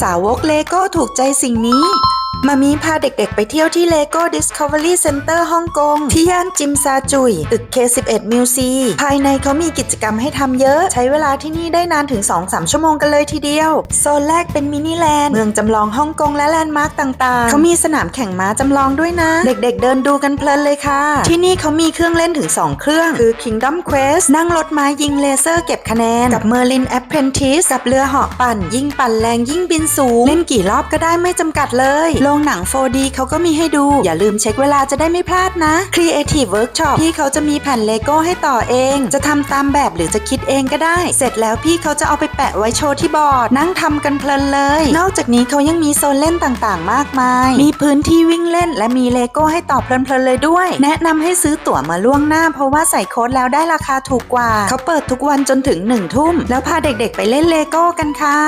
สาวกเลโก้ถูกใจสิ่งนี้ มามีพาเด็กๆ ไปเที่ยวที่ Lego Discovery Center ฮ่องกง ที่ย่านจิมซาจุย ตึก K11 มิวซีภายในเขามีกิจกรรมให้ทำเยอะ ใช้เวลาที่นี่ได้นานถึง 2-3 ชั่วโมงกันเลยทีเดียว โซนแรกเป็นมินิแลนด์ เมืองจำลองฮ่องกงและแลนด์มาร์กต่างๆ เขามีสนามแข่งม้าจำลองด้วยนะ เด็กๆ เดินดูกันเพลินเลยค่ะ ที่นี่เขามีเครื่องเล่นถึง 2 เครื่อง คือ Kingdom Quest นั่งรถม้ายิงเลเซอร์เก็บคะแนน กับ Merlin Apprentice กับเรือเหาะปั่น ยิ่งปั่นแรงยิ่งบินสูง เล่นกี่รอบก็ได้ไม่จำกัดเลยโรงหนัง 4D เขาก็มีให้ดู อย่าลืมเช็คเวลาจะได้ไม่พลาดนะ Creative Workshop พี่เขาจะมีแผ่นเลโก้ให้ต่อเอง จะทำตามแบบหรือจะคิดเองก็ได้ เสร็จแล้วพี่เขาจะเอาไปแปะไว้โชว์ที่บอร์ด นั่งทำกันเพลินเลย นอกจากนี้เขายังมีโซนเล่นต่างๆ มากมาย มีพื้นที่วิ่งเล่น และมีเลโก้ให้ต่อเพลินๆเลยด้วย แนะนำให้ซื้อตั๋วมาล่วงหน้า เพราะว่าใส่โค้ดแล้วได้ราคาถูกกว่า เขาเปิดทุกวันจนถึง1ทุ่มแล้วพาเด็กๆ ไปเล่นเลโก้กันค่ะ